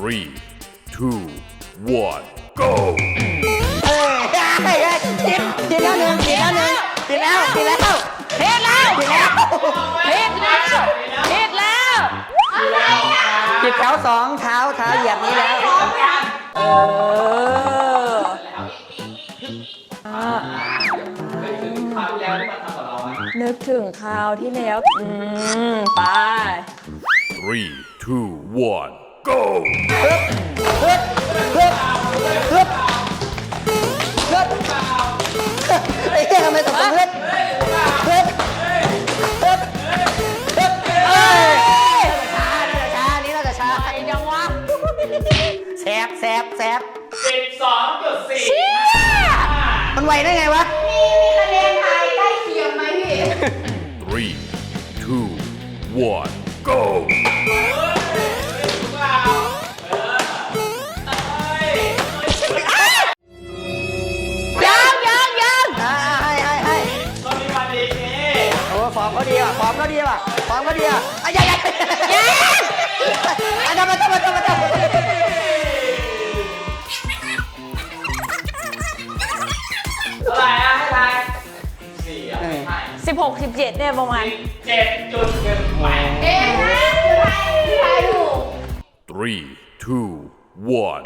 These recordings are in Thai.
Three, two, one, go! เฮ้ยเฮ้ยเฮ้ยติดติดแล้วหนึ่งติดแล้วหนึ่งติดแล้วติดแล้วผิดแล้วติดแล้วผิดแล้วผิดแล้วติดแถวสองเท้าเท้าเหยียบนี้แล้วเออนึกถึงคราวที่แล้ว อืม ไป Three, two, one, go! ฮึบฮึบฮึบฮึบไอ้เหี้ยทำไมตกตรงฮึบฮึบฮึบฮึบเอ้ยช้าช้านี่เราจะช้าไปยังวะแสบแสบแสบสิบสองจุดสี่เชี่ยมันไวได้ไงวะ ฟอร์มเขาดีว่ะฟอร์มเขาดีว่ะฟอร์มเขาดีว่ะอะยังยังยังอะทำมาทำมาทำมาทำมาท่าไหร่อะให้ทายสี่อะไม่ใช่สิบหกสิบเจ็ดเนี่ยประมาณเจ็ดจุดหนึ่งแปดเอ๊ะพี่ไทยถูก Three, two, one.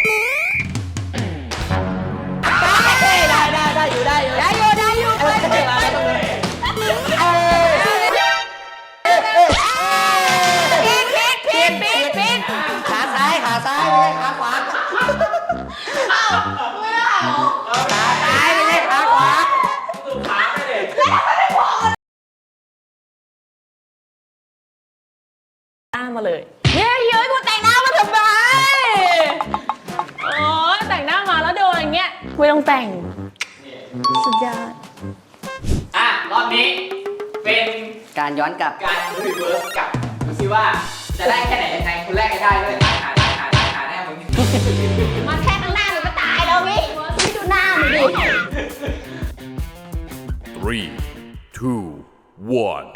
มาเลย เย้เย้ยกูแต่งหน้ามาทำไมโอ้ยแต่งหน้ามาแล้วโดนอย่างเงี้ยไม่ต้องแต่ง สุดยอด อะ รอบนี้เป็นการย้อนกลับ การรีเวิร์สกลับดูซิว่า จะได้แค่ไหนยังไงคนแรกให้ได้ด้วยตายหาตายหาตายหาแน่มึงมาแค่ข้างหน้าหนูก็ตายแล้ววิพี่ดูหน้าหนูดิ Three, two, one.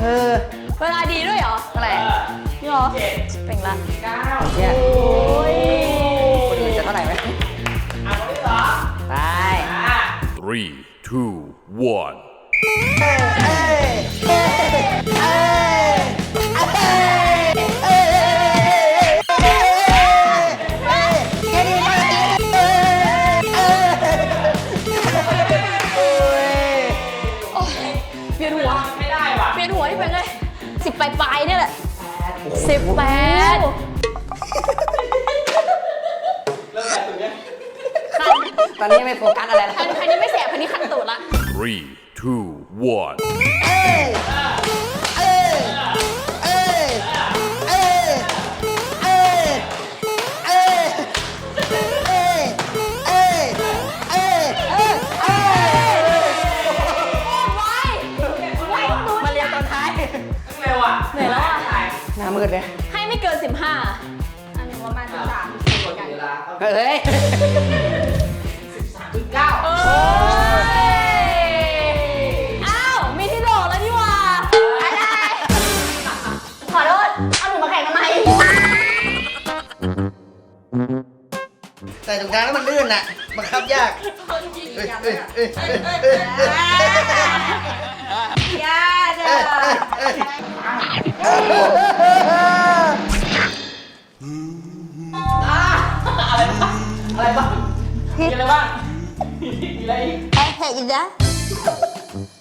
เออ เวลาดีด้วยเหรอเท่าไหร่เออนี่เหรอเจ็ดเป็นละเก้าเนี่ยโอ้ยคนอื่นจะเท่าไหร่ไหมอะคนที่สองตายอะ Three, two, one. เอ้ยเอ้ยเอ้ย สิบปลายๆเนี่ยแหละสิบแปดเริ่มแต่ตุ่นยังคันตอนนี้ไม่โฟกัสอะไรแล้วคันคันนี้ไม่แสบคันนี้คันตูดละ Three, two, one. เอ้ยเอ้ยเอ้ยเอ้ยเอ้ยเอ้ยเอ้ยเอ้ยเอ้ยเอ้ยเอ้ยไว้ไว้หนูมาเรียนตอนท้ายเร็ว อะเหนื่อยแล้วอะ หน้ามืดเลยให้ไม่เกินสิบห้าอันนี้ประมาณสิบสามคนเวลาเฮ้ยสามจุดเก้าเอ้ยอ้าว มีที่โหลแล้วนี่หว่าอะไรขอโทษ เอาหนูมาแข่งทำไมใส่ตรงกลางแล้วมันลื่นน่ะบังคับยากเอ้ยเอ้ยเอ้ยเอ้ยเอ้ยเอ้ยยา เด้ออะไรบ้างมีอะไรบ้างมีอะไรอีกเฮ้ยอีกนะ